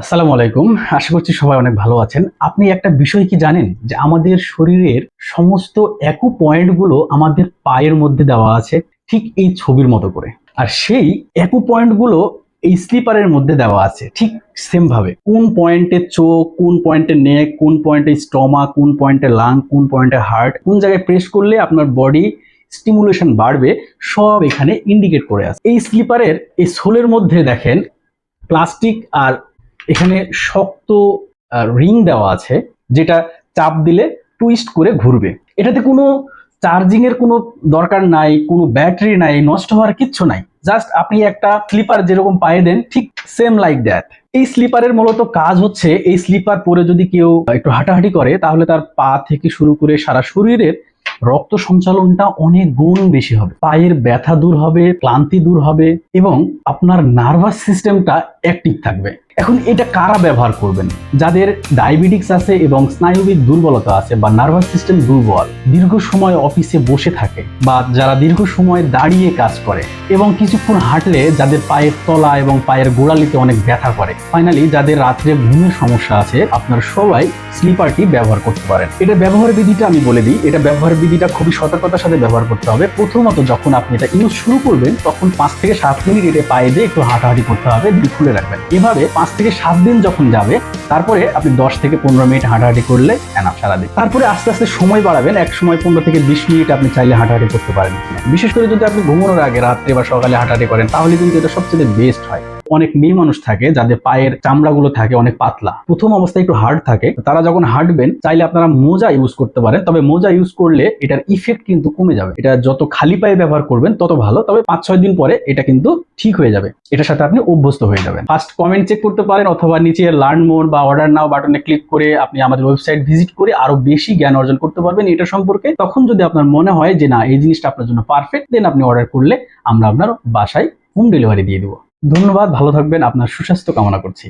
আসসালামু আলাইকুম। আশা করছি সবাই অনেক ভালো আছেন। আপনি একটা বিষয় কি জানেন? যে আমাদের শরীরের সমস্ত একু পয়েন্টগুলো আমাদের পায়ের মধ্যে দেওয়া আছে ঠিক এই ছবির মতো করে। আর সেই একু পয়েন্টগুলো এই স্লিপারের মধ্যে দেওয়া আছে ঠিক সেম ভাবে। কোন পয়েন্টে চোখ, কোন পয়েন্টে নেক কোন পয়েন্টে স্টমা কোন পয়েন্টে লাং কোন পয়েন্টে হার্ট কোন জায়গায় প্রেস করলে আপনার বডি স্টিমুলেশন বাড়বে, সব এখানে ইন্ডিকেট করে আছে। এই স্লিপারের এই সোলের মধ্যে দেখেন প্লাস্টিক আর এখানে শক্ত রিং দেওয়া আছে, যেটা চাপ দিলে টুইস্ট করে ঘুরবে। এটাতে কোনো চার্জিং এর কোনো দরকার নাই, কোনো ব্যাটারি নাই, নষ্ট হওয়ার কিচ্ছু নাই। জাস্ট আপনি একটা স্লিপার যেরকম পায়ে দেন, ঠিক সেম লাইক দ্যাট এই স্লিপারের মূলত কাজ হচ্ছে, এই স্লিপার পরে যদি কেউ একটু হাঁটাহাঁটি করে, তাহলে তার পা থেকে শুরু করে সারা শরীরের রক্ত সঞ্চালনটা অনেক গুণ বেশি হবে। পায়ের ব্যথা দূর হবে, ক্লান্তি দূর হবে, এবং আপনার নার্ভাস সিস্টেমটা অ্যাক্টিভ থাকবে। এখন এটা কারা ব্যবহার করবেন? যাদের ডায়াবেটিক্স আছে এবং স্নায়ুবিক দুর্বলতা আছে বা নার্ভাস সিস্টেম দুর্বল, দীর্ঘ সময় অফিসে বসে থাকে বা যারা দীর্ঘ সময় দাঁড়িয়ে কাজ করে এবং কিছুক্ষণ হাঁটলে যাদের পায়ের তলা এবং পায়ের গোড়ালিতে অনেক ব্যথা করে। ফাইনালি যাদের রাত্রে ঘুমের সমস্যা আছে, আপনারা সবাই স্লিপারটি ব্যবহার করতে পারেন। এটা ব্যবহার বিধিটা আমি বলে দিই, এটা ব্যবহার বিধিটা খুবই সতর্কতার সাথে ব্যবহার করতে হবে। প্রথমত যখন আপনি এটা ইউজ শুরু করবেন, তখন পাঁচ থেকে সাত মিনিট এটা পায়ে দিয়ে একটু হাঁটাহাঁটি করতে হবে, দিয়ে খুলে রাখবেন। এভাবে পাঁচ থেকে সাত দিন যখন যাবে, তারপরে আপনি দশ থেকে পনেরো মিনিট হাঁটাহাঁটি করলে এনাফ সারাদিন তারপরে আস্তে আস্তে সময় বাড়াবেন, এক সময় পনেরো থেকে বিশ মিনিট আপনি চাইলে হাঁটাহাঁটি করতে পারেন। বিশেষ করে যদি আপনি ঘুমানোর আগে রাত্রে বা সকালে হাঁটাহাঁটি করেন, তাহলে কিন্তু এটা সবচেয়ে বেস্ট হয়। অনেক মেয়ে মানুষ থাকে, যাদের পায়ের চামড়াগুলো থাকে অনেক পাতলা। প্রথম অবস্থায় একটু হার্ড থাকে। তারা যখন হাঁটবেন, চাইলে আপনারা মোজা ইউজ করতে পারেন, তবে মোজা ইউজ করলে এটার ইফেক্ট কিন্তু কমে যাবে। এটা যত খালি পায়ে ব্যবহার করবেন, তত ভালো, তবে পাঁচ ছয় দিন পরে এটা কিন্তু ঠিক হয়ে যাবে। এটার সাথে আপনি অভ্যস্ত হয়ে যাবেন। ফার্স্ট কমেন্ট চেক করতে পারেন, অথবা নিচে লার্ন মোর বা অর্ডার নাও বাটনে ক্লিক করে আপনি আমাদের ওয়েবসাইট ভিজিট করে আরও বেশি জ্ঞান অর্জন করতে পারবেন এটা সম্পর্কে। তখন যদি আপনার মনে হয় যে না, এই জিনিসটা আপনার জন্য পারফেক্ট দেন আপনি অর্ডার করলে আমরা আপনার বাসায় হোম ডেলিভারি দিয়ে দেবো। ধন্যবাদ ভালো থাকবেন আপনার সুস্বাস্থ্য কামনা করছি।